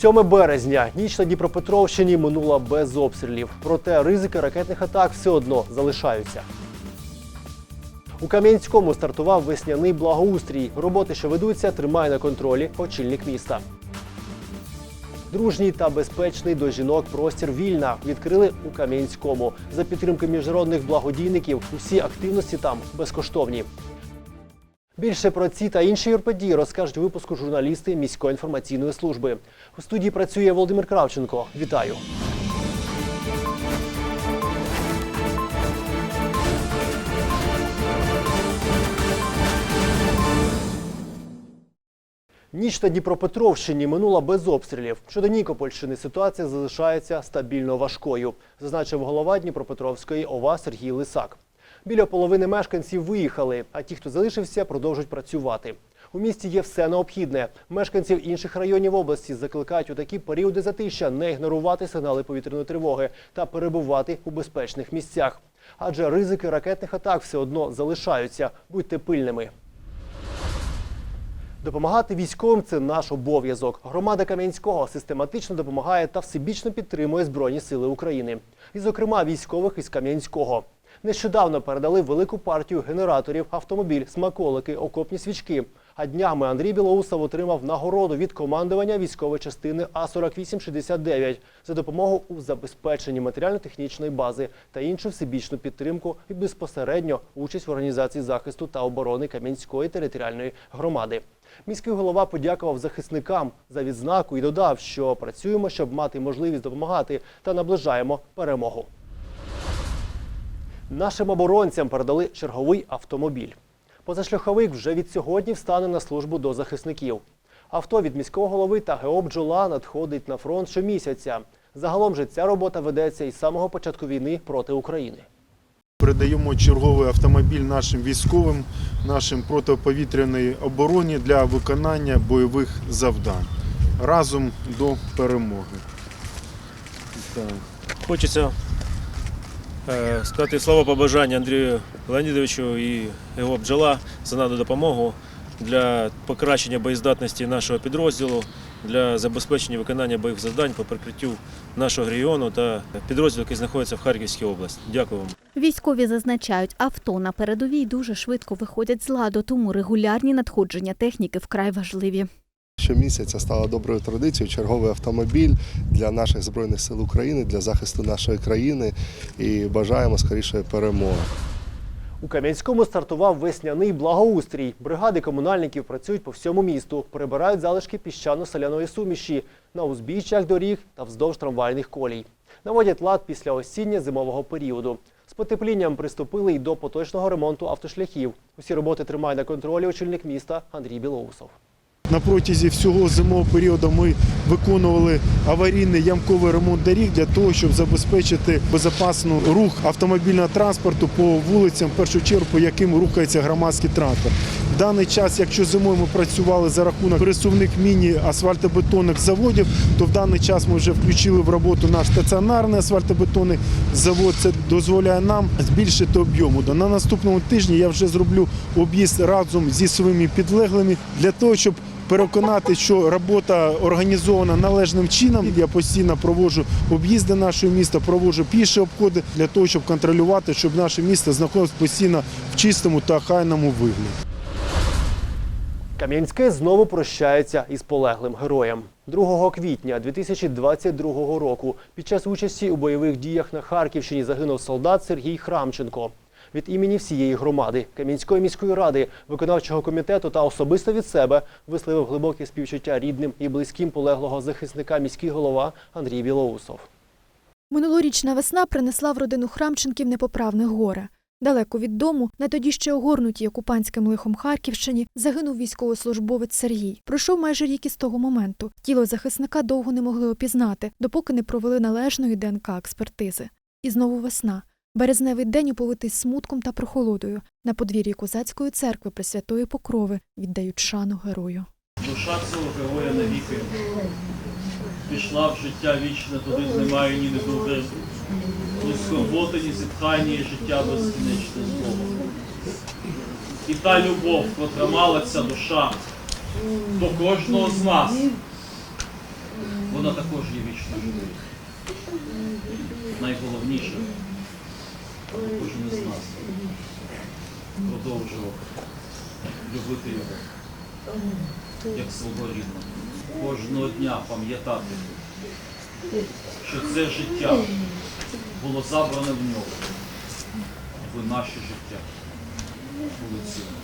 7 березня ніч на Дніпропетровщині минула без обстрілів. Проте ризики ракетних атак все одно залишаються. У Кам'янському стартував весняний благоустрій. Роботи, що ведуться, тримає на контролі очільник міста. Дружній та безпечний до жінок простір вільна відкрили у Кам'янському. За підтримки міжнародних благодійників усі активності там безкоштовні. Більше про ці та інші події розкажуть випуску журналісти міської інформаційної служби. У студії працює Володимир Кравченко. Вітаю. Ніч на Дніпропетровщині минула без обстрілів. Щодо Нікопольщини ситуація залишається стабільно важкою, зазначив голова Дніпропетровської ОВА Сергій Лисак. Біля половини мешканців виїхали, а ті, хто залишився, продовжують працювати. У місті є все необхідне. Мешканців інших районів області закликають у такі періоди затища не ігнорувати сигнали повітряної тривоги та перебувати у безпечних місцях. Адже ризики ракетних атак все одно залишаються. Будьте пильними. Допомагати військовим це наш обов'язок. Громада Кам'янського систематично допомагає та всебічно підтримує Збройні Сили України. І, зокрема, військових із Кам'янського. Нещодавно передали велику партію генераторів, автомобіль, смаколики, окопні свічки. А днями Андрій Білоусов отримав нагороду від командування військової частини А-4869 за допомогу у забезпеченні матеріально-технічної бази та іншу всебічну підтримку і безпосередньо участь в організації захисту та оборони Кам'янської територіальної громади. Міський голова подякував захисникам за відзнаку і додав, що працюємо, щоб мати можливість допомагати та наближаємо перемогу. Нашим оборонцям передали черговий автомобіль. Позашляховик вже від сьогодні встане на службу до захисників. Авто від міського голови та ГЕО «Бджола» надходить на фронт щомісяця. Загалом же ця робота ведеться із самого початку війни проти України. Передаємо черговий автомобіль нашим військовим, нашим протиповітряній обороні для виконання бойових завдань разом до перемоги. Так. Хочеться сказати слова побажання Андрію Леонідовичу і його бджола за надану допомогу для покращення боєздатності нашого підрозділу, для забезпечення виконання бойових завдань по прикриттю нашого регіону та підрозділу, який знаходиться в Харківській області. Дякую вам. Військові зазначають, авто на передовій дуже швидко виходять з ладу, тому регулярні надходження техніки вкрай важливі. Щомісяця стала доброю традицією черговий автомобіль для наших збройних сил України, для захисту нашої країни і бажаємо скорішої перемоги. У Кам'янському стартував весняний благоустрій. Бригади комунальників працюють по всьому місту, прибирають залишки піщано-соляної суміші на узбіччях доріг та вздовж трамвайних колій. Наводять лад після осінньо-зимового періоду. З потеплінням приступили й до поточного ремонту автошляхів. Усі роботи тримає на контролі очільник міста Андрій Білоусов. На протязі всього зимового періоду ми виконували аварійний ямковий ремонт доріг для того, щоб забезпечити безпечний рух автомобільного транспорту по вулицям, в першу чергу, по яким рухається громадський транспорт. В даний час, якщо зимою ми працювали за рахунок пересувних міні-асфальтобетонних заводів, то в даний час ми вже включили в роботу наш стаціонарний асфальтобетонний завод. Це дозволяє нам збільшити об'єму. На наступному тижні я вже зроблю об'їзд разом зі своїми підлеглими для того, щоб переконати, що робота організована належним чином. Я постійно проводжу об'їзди нашого міста, проводжу піші обходи для того, щоб контролювати, щоб наше місто знаходилось постійно в чистому та хайному вигляді. Кам'янське знову прощається із полеглим героєм. 2 квітня 2022 року під час участі у бойових діях на Харківщині загинув солдат Сергій Храмченко. Від імені всієї громади, Кам'янської міської ради, виконавчого комітету та особисто від себе висловив глибоке співчуття рідним і близьким полеглого захисника міський голова Андрій Білоусов. Минулорічна весна принесла в родину Храмченків непоправне горе. Далеко від дому, на тоді ще огорнутій окупантським лихом Харківщині, загинув військовослужбовець Сергій. Пройшов майже рік із того моменту. Тіло захисника довго не могли опізнати, допоки не провели належної ДНК-експертизи. І знову весна. Березневий день оповитий смутком та прохолодою. На подвір'ї козацької церкви Пресвятої Покрови віддають шану герою. Душа цього героя навіки пішла в життя вічне, туди немає ні недуги, ні скорботи, ні зітхання, і життя безкінечне знову. І та любов, котра мала ця душа до кожного з нас, вона також є вічно живою. Найголовніше, кожен із нас продовжував любити його як свого рідного. Кожного дня пам'ятати, що це життя було забране в нього, аби наше життя було цінне.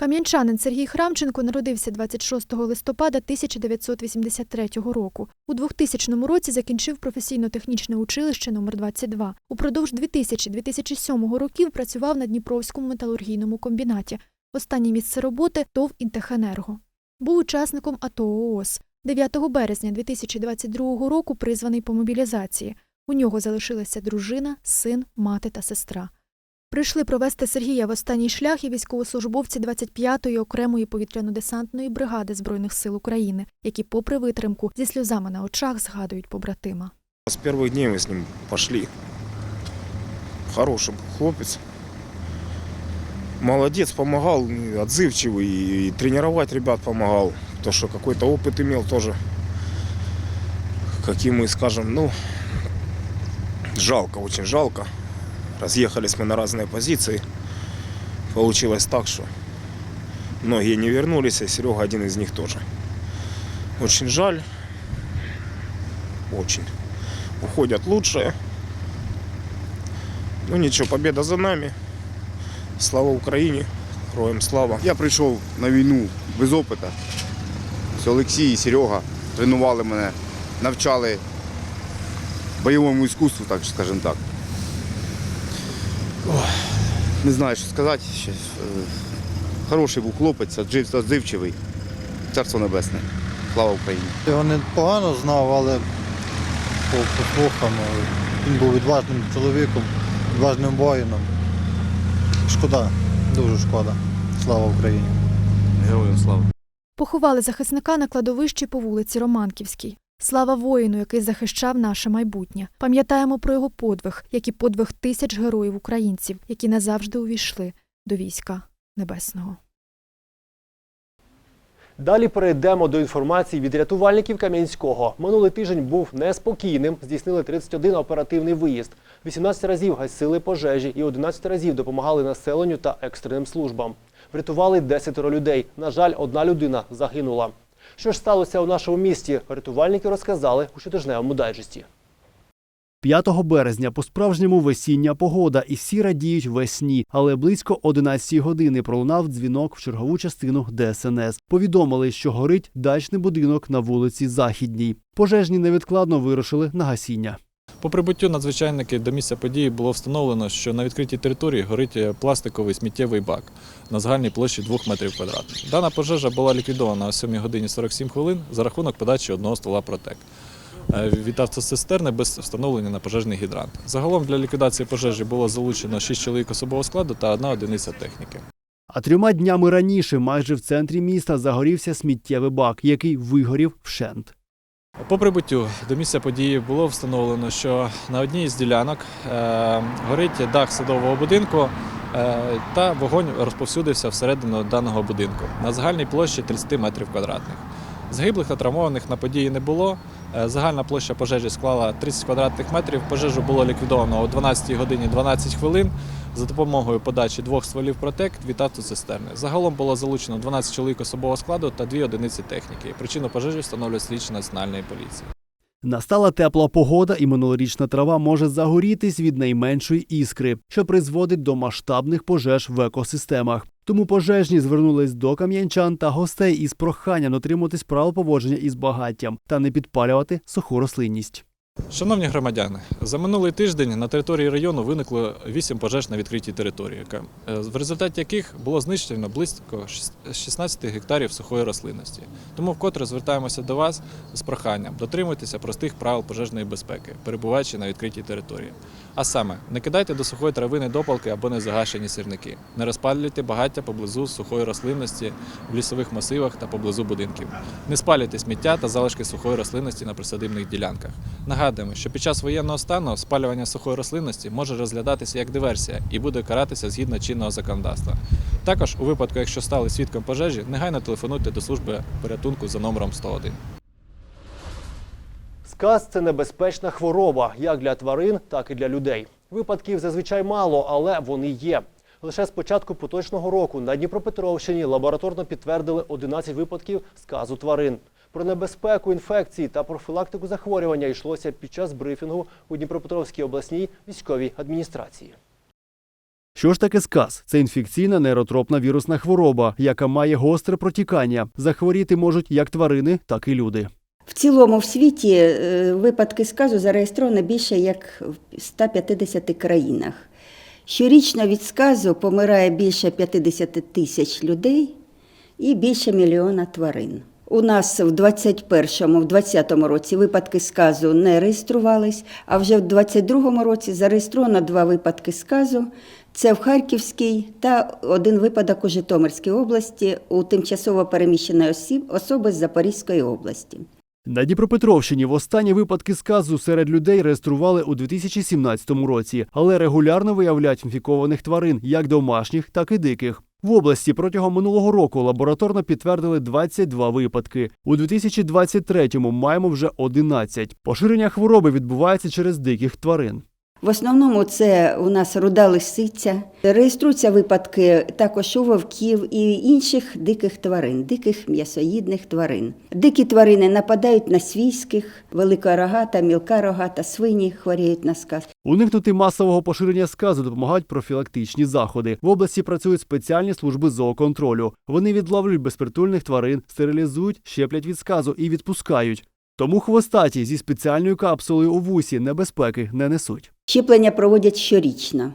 Кам'янчанин Сергій Храмченко народився 26 листопада 1983 року. У 2000 році закінчив професійно-технічне училище номер 22 Упродовж 2000-2007 років працював на Дніпровському металургійному комбінаті. Останнє місце роботи – ТОВ «Інтехенерго». Був учасником АТО ООС. 9 березня 2022 року призваний по мобілізації. У нього залишилася дружина, син, мати та сестра. Прийшли провести Сергія в останній шлях і військовослужбовці 25-ї окремої повітряно-десантної бригади Збройних сил України, які, попри витримку, зі сльозами на очах згадують побратима. С первых дней мы с ним пошли. Хороший был хлопец. Молодец, помогал, и отзывчивый, и, и тренировать ребят помогал. То, что какой-то опыт имел тоже. Каким мы скажем, ну, жалко, очень жалко. Разъехались мы на разные позиции. Получилось так, что многие не вернулись, и Серега один из них тоже. Очень жаль. Очень уходят лучшие. Ну ничего, победа за нами. Слава Україні, героям слава. Я прийшов на війну без опиту. Ось Олексій і Серега тренували мене, навчали бойовому іскусству, так скажімо так. Не знаю, що сказати. Е, Хороший був хлопець, отзивчивий. Царство Небесне. Слава Україні! Його не погано знав, але по, по слухам е, він був відважним чоловіком, відважним воїном. Шкода, дуже шкода. Слава Україні. Героям слава! Поховали захисника на кладовищі по вулиці Романківській. Слава воїну, який захищав наше майбутнє. Пам'ятаємо про його подвиг, як і подвиг тисяч героїв українців, які назавжди увійшли до війська небесного. Далі перейдемо до інформації від рятувальників Кам'янського. Минулий тиждень був неспокійним. Здійснили 31 оперативний виїзд. 18 разів гасили пожежі і 11 разів допомагали населенню та екстреним службам. Врятували 10 людей. На жаль, одна людина загинула. Що ж сталося у нашому місті? Рятувальники розказали у щотижневому дайджесті. 5 березня по-справжньому весіння погода, і всі радіють весні. Але близько 11 години пролунав дзвінок в чергову частину ДСНС. Повідомили, що горить дачний будинок на вулиці Західній. Пожежні невідкладно вирушили на гасіння. По прибуттю надзвичайники до місця події було встановлено, що на відкритій території горить е, пластиковий сміттєвий бак на загальній площі 2 метрів квадратних. Дана пожежа була ліквідована о 7 годині 47 хвилин за рахунок подачі одного ствола протек. Е, Від автоцистерни без встановлення на пожежний гідрант. Загалом для ліквідації пожежі було залучено 6 чоловік особового складу та одна одиниця техніки. А трьома днями раніше, майже в центрі міста, загорівся сміттєвий бак, який вигорів вщент. По прибуттю до місця події було встановлено, що на одній з ділянок е, горить дах садового будинку е, та вогонь розповсюдився всередину даного будинку на загальній площі 30 метрів квадратних. Загиблих та травмованих на події не було. Е, Загальна площа пожежі склала 30 квадратних метрів. Пожежу було ліквідовано о 12 годині 12 хвилин за допомогою подачі двох стволів протек від автоцистерни. Загалом було залучено 12 чоловік особового складу та дві одиниці техніки. Причину пожежі встановлює слідчі національної поліції. Настала тепла погода, і минулорічна трава може загорітись від найменшої іскри, що призводить до масштабних пожеж в екосистемах. Тому пожежні звернулись до кам'янчан та гостей із проханням дотримуватись правил поводження із багаттям та не підпалювати суху рослинність. Шановні громадяни, за минулий тиждень на території району виникло 8 пожеж на відкритій території, е, в результаті яких було знищено близько 16 гектарів сухої рослинності. Тому вкотре звертаємося до вас з проханням дотримуйтеся простих правил пожежної безпеки, перебуваючи на відкритій території. А саме, не кидайте до сухої трави недопалки або незагашені сірники, не розпалюйте багаття поблизу сухої рослинності в лісових масивах та поблизу будинків. Не спалюйте сміття та залишки сухої рослинності на присадибних ділянках. Нагадуємо, що під час воєнного стану спалювання сухої рослинності може розглядатися як диверсія і буде каратися згідно чинного законодавства. Також, у випадку, якщо стали свідком пожежі, негайно телефонуйте до служби порятунку за номером 101. Сказ це небезпечна хвороба як для тварин, так і для людей. Випадків зазвичай мало, але вони є. Лише з початку поточного року на Дніпропетровщині лабораторно підтвердили 11 випадків сказу тварин. Про небезпеку інфекції та профілактику захворювання йшлося під час брифінгу у Дніпропетровській обласній військовій адміністрації. Що ж таке сказ? Це інфекційна нейротропна вірусна хвороба, яка має гостре протікання. Захворіти можуть як тварини, так і люди. В цілому в світі е, випадки сказу зареєстровано більше як в 150 країнах. Щорічно від сказу помирає більше 50 тисяч людей і більше мільйона тварин. У нас в 21-му, в 20-му році випадки сказу не реєструвались, а вже в 22-му році зареєстровано два випадки сказу. Це в Харківській та один випадок у Житомирській області у тимчасово переміщеної особи з Запорізької області. На Дніпропетровщині востанні випадки сказу серед людей реєстрували у 2017 році, але регулярно виявляють інфікованих тварин як домашніх, так і диких. В області протягом минулого року лабораторно підтвердили 22 випадки. У 2023-му маємо вже 11. Поширення хвороби відбувається через диких тварин. В основному це у нас руда лисиця. Реєструються випадки також у вовків і інших диких тварин, диких м'ясоїдних тварин. Дикі тварини нападають на свійських, велика рогата, мілка рогата, свині хворіють на сказ. Уникнути масового поширення сказу допомагають профілактичні заходи. В області працюють спеціальні служби зооконтролю. Вони відловлюють безпритульних тварин, стерилізують, щеплять від сказу і відпускають. Тому хвостаті зі спеціальною капсулою у вусі небезпеки не несуть. Щеплення проводять щорічно.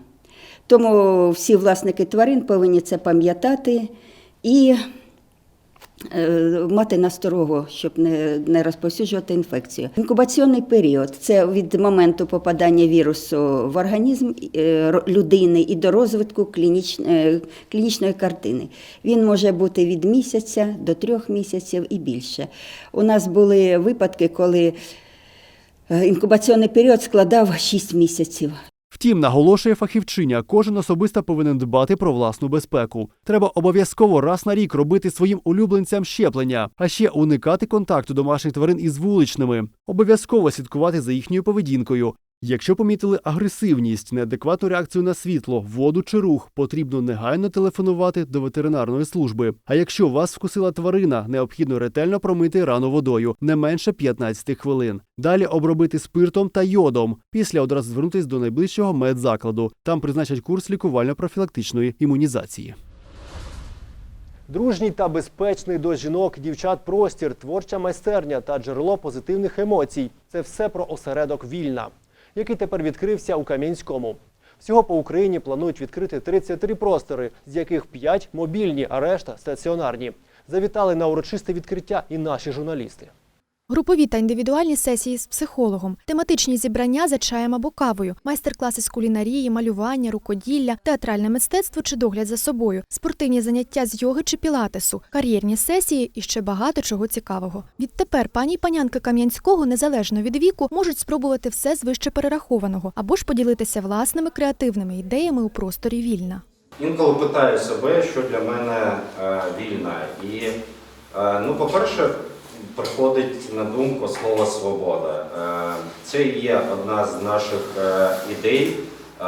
Тому всі власники тварин повинні це пам'ятати і мати насторогу, щоб не, не розповсюджувати інфекцію. Інкубаційний період це від моменту попадання вірусу в організм е, людини і до розвитку клініч, е, клінічної картини. Він може бути від місяця до трьох місяців і більше. У нас були випадки, коли е, інкубаційний період складав 6 місяців. Втім, наголошує фахівчиня, кожен особисто повинен дбати про власну безпеку. Треба обов'язково раз на рік робити своїм улюбленцям щеплення, а ще уникати контакту домашніх тварин із вуличними. Обов'язково слідкувати за їхньою поведінкою. Якщо помітили агресивність, неадекватну реакцію на світло, воду чи рух, потрібно негайно телефонувати до ветеринарної служби. А якщо вас вкусила тварина, необхідно ретельно промити рану водою не менше 15 хвилин. Далі обробити спиртом та йодом. Після одразу звернутися до найближчого медзакладу. Там призначать курс лікувально-профілактичної імунізації. Дружній та безпечний до жінок, дівчат простір, творча майстерня та джерело позитивних емоцій це все про осередок Вільна, який тепер відкрився у Кам'янському. Всього по Україні планують відкрити 33 простори, з яких 5 мобільні, а решта стаціонарні. Завітали на урочисте відкриття і наші журналісти. Групові та індивідуальні сесії з психологом, тематичні зібрання за чаєм або кавою, майстер-класи з кулінарії, малювання, рукоділля, театральне мистецтво чи догляд за собою, спортивні заняття з йоги чи пілатесу, кар'єрні сесії і ще багато чого цікавого. Відтепер пані й панянки Кам'янського, незалежно від віку, можуть спробувати все з вище перерахованого або ж поділитися власними креативними ідеями у просторі вільна. Інколи питаю себе, що для мене е, вільна. І, е, ну, по-перше, приходить на думку слово свобода. Е, це є одна з наших е, ідей, е,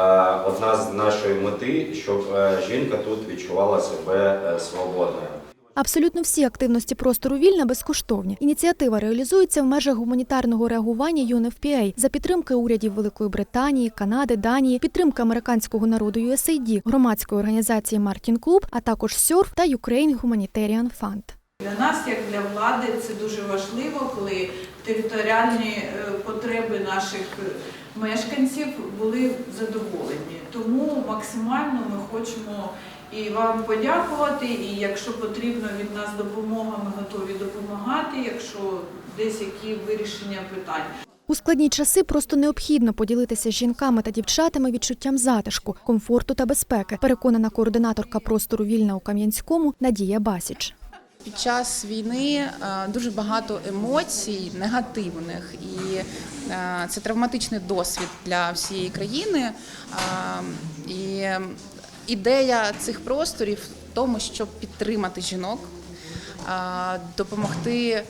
одна з нашої мети, щоб жінка тут відчувала себе свободною. Абсолютно всі активності простору вільна безкоштовні. Ініціатива реалізується в межах гуманітарного реагування UNFPA за підтримки урядів Великої Британії, Канади, Данії, підтримки американського народу USAID, громадської організації Мартін Клуб, а також SURF та Ukraine Humanitarian Fund. Для нас, як для влади, це дуже важливо, коли територіальні е, потреби наших е, мешканців були задоволені. Тому максимально ми хочемо і вам подякувати. І якщо потрібно від нас допомога, ми готові допомагати, якщо десь які вирішення питань. У складні часи просто необхідно поділитися з жінками та дівчатами відчуттям затишку, комфорту та безпеки. Переконана координаторка простору вільна у Кам'янському Надія Басіч. Під час війни е, дуже багато емоцій негативних, і е, це травматичний досвід для всієї країни. Е, І ідея цих просторів в тому, щоб підтримати жінок, допомогти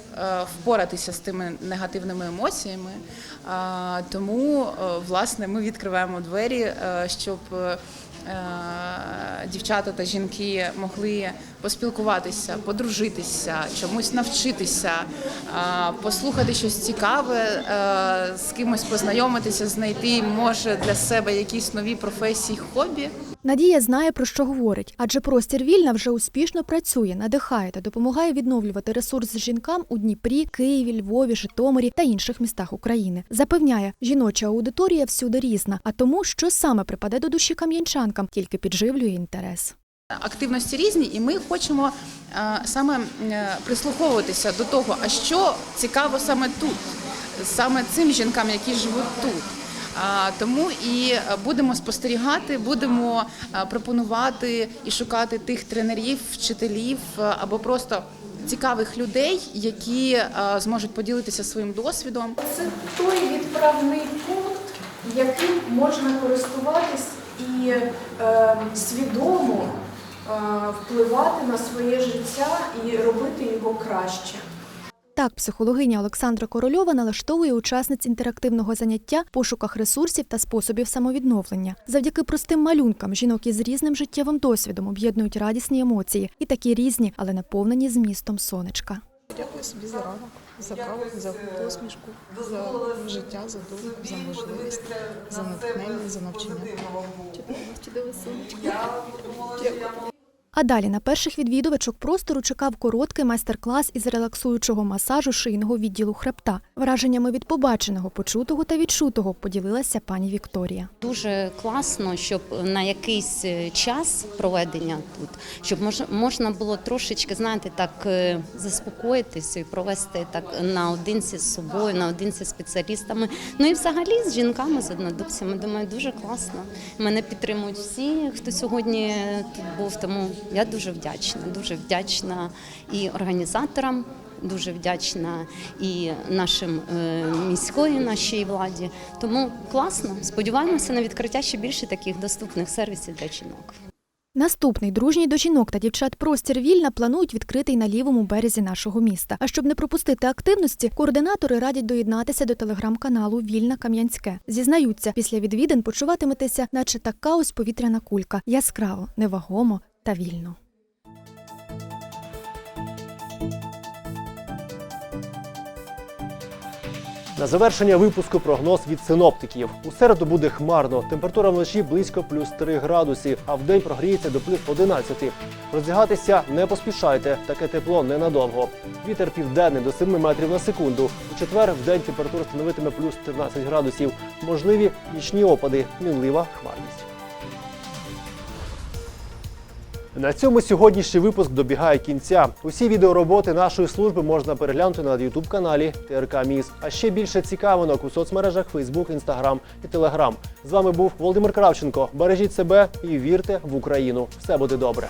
впоратися з тими негативними емоціями. Тому, власне, ми відкриваємо двері, щоб дівчата та жінки могли поспілкуватися, подружитися, чомусь навчитися, послухати щось цікаве, е, з кимось познайомитися, знайти може для себе якісь нові професії, хобі. Надія знає, про що говорить, адже простір вільна вже успішно працює, надихає та допомагає відновлювати ресурс жінкам у Дніпрі, Києві, Львові, Житомирі та інших містах України. Запевняє, жіноча аудиторія всюди різна, а тому, що саме припаде до душі кам'янчанкам, тільки підживлює інтерес. Активності різні, і ми хочемо е, саме е, прислуховуватися до того, а що цікаво саме тут, саме цим жінкам, які живуть тут. Тому і будемо спостерігати, будемо е, пропонувати і шукати тих тренерів, вчителів е, або просто цікавих людей, які е, зможуть поділитися своїм досвідом. Це той відправний пункт, яким можна користуватись і е, свідомо е, впливати на своє життя і робити його краще. Так, психологиня Олександра Корольова налаштовує учасниць інтерактивного заняття в пошуках ресурсів та способів самовідновлення. Завдяки простим малюнкам жінок із різним життєвим досвідом об'єднують радісні емоції і такі різні, але наповнені змістом сонечка. Дякую собі за ранок, за каву, за посмішку, за життя, за долю, за можливість, за натхнення, за навчання. Чудове сонечко. А далі на перших відвідувачок простору чекав короткий майстер-клас із релаксуючого масажу шийного відділу хребта. Враженнями від побаченого, почутого та відчутого поділилася пані Вікторія. Дуже класно, щоб на якийсь е, час проведення тут, щоб мож- можна було трошечки, знаєте, так е, заспокоїтися і провести так наодинці з собою, наодинці з спеціалістами. Ну і взагалі з жінками, з однодумцями. Думаю, дуже класно. Мене підтримують всі, хто сьогодні тут був. Тому я дуже вдячна, дуже вдячна і організаторам. Дуже вдячна і нашим е, міської нашій владі. Тому класно. Сподіваємося на відкриття ще більше таких доступних сервісів для жінок. Наступний дружній до жінок та дівчат простір вільна планують відкрити й на лівому березі нашого міста. А щоб не пропустити активності, координатори радять доєднатися до телеграм-каналу Вільна Кам'янське. Зізнаються, після відвідин почуватиметеся, наче така ось повітряна кулька, яскраво, невагомо та вільно. На завершення випуску прогноз від синоптиків. У середу буде хмарно. Температура вночі близько плюс 3 градуси, а вдень прогріється до плюс 11. Роздягатися не поспішайте, таке тепло ненадовго. Вітер південний до 7 метрів на секунду. У четвер вдень температура становитиме плюс 13 градусів. Можливі нічні опади, мінлива хмарність. На цьому сьогоднішній випуск добігає кінця. Усі відеороботи нашої служби можна переглянути на youtube каналі ТРК Міс. А ще більше цікавинок у соцмережах Facebook, Instagram і Telegram. З вами був Володимир Кравченко. Бережіть себе і вірте в Україну. Все буде добре.